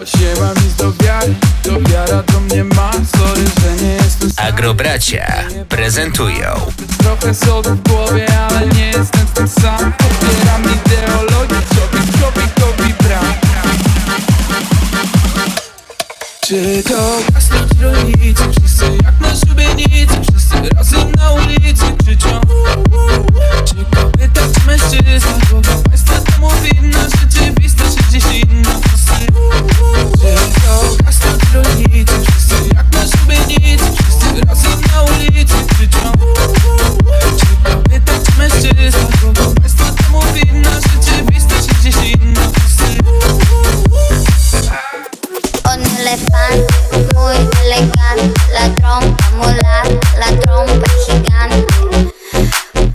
Odsięła mi do wiary, to wiara do mnie ma. Sorry, że nie jestem sam. Agrobracia prezentują. Trochę sodu w głowie, ale nie jestem w tym sam. Popieram ideologię, człowiek, człowiek, kobi brak. Czy to czy rolnicy, wszyscy jak na szubienicy Wszyscy razem na ulicy krzyczą? Czy kobieta czy mężczyzna, elefante muy elegante, la trompa molar, la trompa gigante.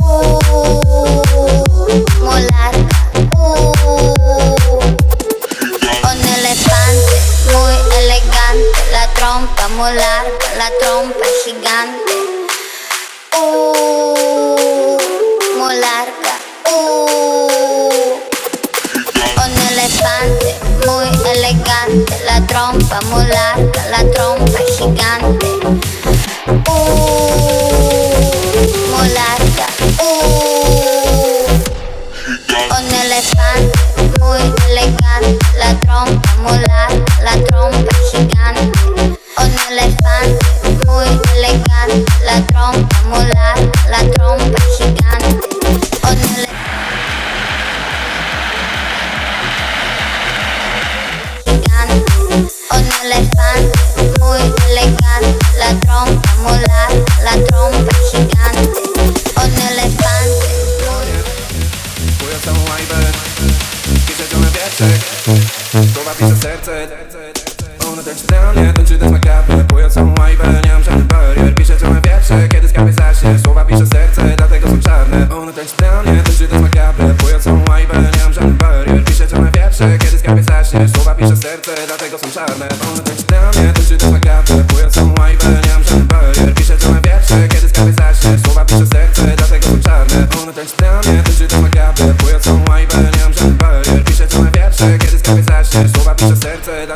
Uh, molarca. Uh. Un elefante muy elegante, la trompa molarca, la trompa gigante. Trompa muy la trompa gigante. Uh, muy larga. Uh. Un elefante muy elegante, la trompa muy la trompa gigante. Un elefante muy elegante, la trompa muy la trompa gigante. Wieczek Słowa pisze serce. Ona tańczy dla mnie, tańczy też na kawę Twoja całą łajbę, nie mam żadnych barier to na wietrze, kiedy skapie zaśnie Słowa pisze serce, dlatego są czarne. Ona tańczy dla mnie, tańczy też na kawę Twoja całą łajbę, nie mam żadnych barier to na wietrze, kiedy skapie zaśnie Słowa pisze serce, dlatego są czarne. Ona tańczy dla mnie, tańczy też na kawę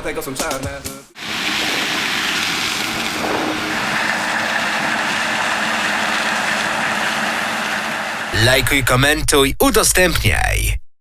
dlatego są czarne. Lajkuj, komentuj, udostępniaj